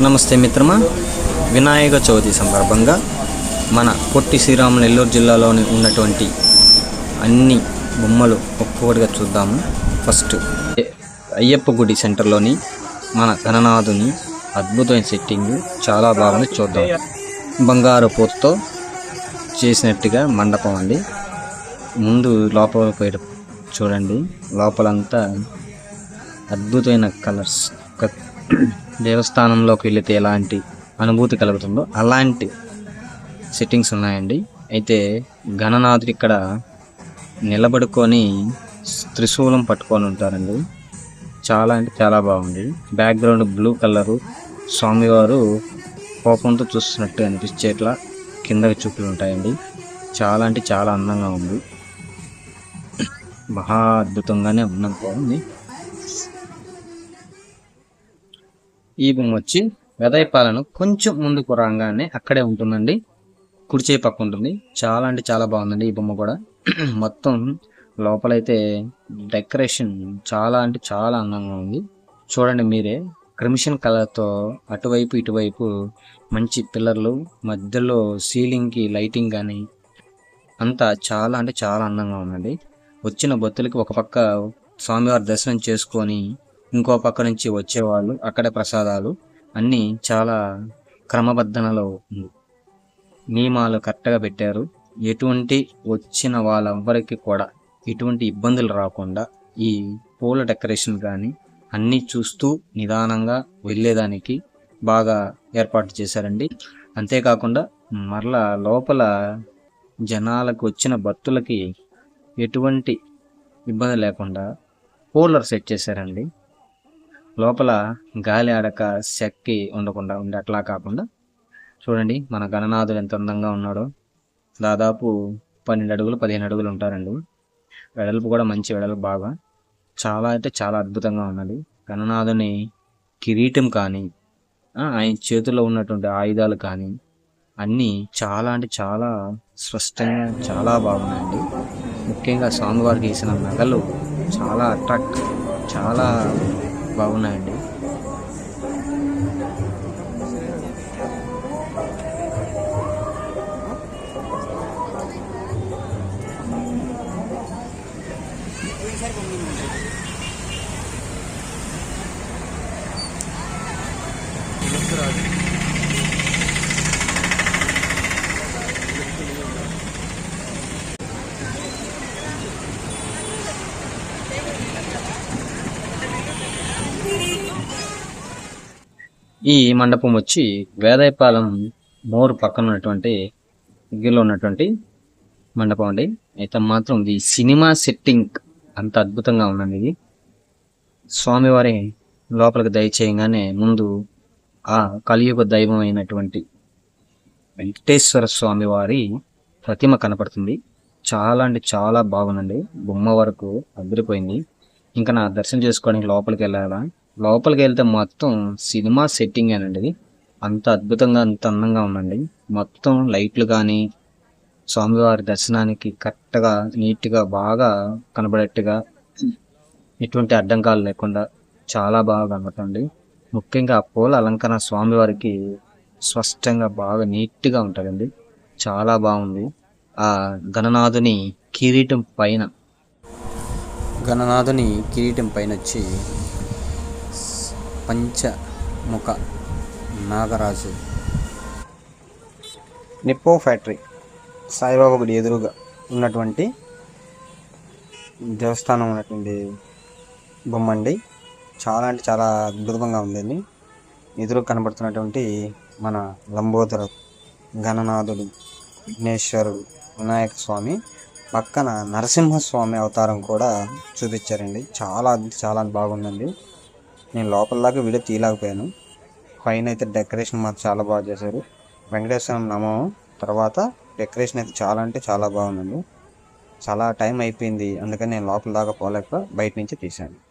నమస్తే మిత్రమా. వినాయక చవితి సందర్భంగా మన పొట్టి శ్రీరాములు నెల్లూరు జిల్లాలోని ఉన్నటువంటి అన్ని బొమ్మలు ఒక్కొక్కటిగా చూద్దాము. ఫస్ట్ అయ్యప్ప గుడి సెంటర్లోని మన గణనాథుని అద్భుతమైన సెట్టింగ్ చాలా బాగుంది చూద్దాం. బంగారు పూతతో చేసినట్టుగా మండపం అండి. ముందు లోపల పోయి చూడండి. లోపలంతా అద్భుతమైన కలర్స్ దేవస్థానంలోకి వెళితే ఎలాంటి అనుభూతి కలుగుతుందో అలాంటి సెట్టింగ్స్ ఉన్నాయండి. అయితే గణనాథుడు ఇక్కడ నిలబడుకొని త్రిశూలం పట్టుకొని ఉంటారండి. చాలా అంటే చాలా బాగుంది. బ్యాక్గ్రౌండ్ బ్లూ కలరు స్వామివారు కోపంతో చూస్తున్నట్టు అనిపించేట్లా కిందకి చూపులు ఉంటాయండి. చాలా అంటే చాలా అందంగా ఉంది. మహా అద్భుతంగానే ఉన్నది. బాగుంది ఈ బొమ్మ వచ్చి వెదయపాలను కొంచెం ముందుకు రాగానే అక్కడే ఉంటుందండి. కుడిచే పక్క ఉంటుంది. చాలా అంటే చాలా బాగుందండి ఈ బొమ్మ కూడా. మొత్తం లోపలైతే డెకరేషన్ చాలా అంటే చాలా అందంగా ఉంది. చూడండి మీరే క్రిమిషన్ కలర్తో అటువైపు ఇటువైపు మంచి పిల్లర్లు మధ్యలో సీలింగ్కి లైటింగ్ కానీ అంతా చాలా అంటే చాలా అందంగా ఉందండి. వచ్చిన భక్తులకి ఒక పక్క స్వామివారి దర్శనం చేసుకొని ఇంకో పక్క నుంచి వచ్చేవాళ్ళు అక్కడ ప్రసాదాలు అన్నీ చాలా క్రమబద్ధనలో ఉంది. నియమాలు కరెక్ట్గా పెట్టారు. ఎటువంటి వచ్చిన వాళ్ళెవ్వరికి కూడా ఎటువంటి ఇబ్బందులు రాకుండా ఈ పూల డెకరేషన్ కానీ అన్నీ చూస్తూ నిదానంగా వెళ్ళేదానికి బాగా ఏర్పాటు చేశారండి. అంతేకాకుండా మరలా లోపల జనాలకు వచ్చిన భక్తులకి ఎటువంటి ఇబ్బంది లేకుండా కూలర్ సెట్ చేశారండి. లోపల గాలి ఆడక శక్తి ఉండకుండా ఉండే అట్లా కాకుండా చూడండి మన గణనాథుడు ఎంత అందంగా ఉన్నాడో. దాదాపు పన్నెండు అడుగులు పదిహేను అడుగులు ఉంటారండి. వెడల్పు కూడా మంచి వెడల్పు బాగా. చాలా అంటే చాలా అద్భుతంగా ఉన్నది. గణనాథుని కిరీటం కానీ ఆయన చేతిలో ఉన్నటువంటి ఆయుధాలు కానీ అన్నీ చాలా అంటే చాలా స్పష్టంగా చాలా బాగున్నాయండి. ముఖ్యంగా స్వామివారికి వేసిన నగలు చాలా అట్రాక్ట్ చాలా బాగున్నాయండి. ఈ మండపం వచ్చి వేదాయపాలెం మోరు పక్కన ఉన్నటువంటి దగ్గరలో ఉన్నటువంటి మండపం అండి. అయితే మాత్రం ఇది సినిమా సెట్టింగ్. అంత అద్భుతంగా ఉందండి ఇది. స్వామివారి లోపలికి దయచేయగానే ముందు ఆ కలియుగ దైవం అయినటువంటి వెంకటేశ్వర స్వామి వారి ప్రతిమ కనపడుతుంది. చాలా అంటే చాలా బాగుందండి. బొమ్మ వరకు అదిరిపోయింది ఇంకా నా దర్శనం చేసుకోవడానికి లోపలికి వెళ్ళాలా? లోపలికి వెళ్తే మొత్తం సినిమా సెట్టింగ్ అండి ఇది. అంత అద్భుతంగా అంత అందంగా ఉందండి. మొత్తం లైట్లు కానీ స్వామివారి దర్శనానికి కరెక్ట్గా నీట్గా బాగా కనబడేట్టుగా ఎటువంటి అడ్డంకాలు లేకుండా చాలా బాగా కనబడుతుంది ముఖ్యంగా ఆ పూల అలంకరణ స్వామివారికి స్పష్టంగా బాగా నీట్గా ఉంటుందండి. చాలా బాగుంది. ఆ గణనాథుని కిరీటం పైన గణనాథుని కిరీటం పైన వచ్చి పంచముఖ నాగరాజు. నిప్పో ఫ్యాక్టరీ సాయిబాబా గుడి ఎదురుగా ఉన్నటువంటి దేవస్థానం ఉన్నటువంటి బొమ్మ అండి. చాలా అంటే చాలా అద్భుతంగా ఉందండి. ఎదురు కనబడుతున్నటువంటి మన లంబోదర గణనాథుడు విఘ్నేశ్వరుడు వినాయక స్వామి పక్కన నరసింహస్వామి అవతారం కూడా చూపించారండి. చాలా చాలా బాగుందండి. నేను లోపల దాకా వీడియో తీయలేకపోయాను. పైన అయితే డెకరేషన్ మాత్రం చాలా బాగా చేశారు. వెంకటేశ్వరం నమం తర్వాత డెకరేషన్ అయితే చాలా అంటే చాలా బాగుందండి. చాలా టైం అయిపోయింది. అందుకని నేను లోపల దాకా పోలేక బయట నుంచి తీశాను.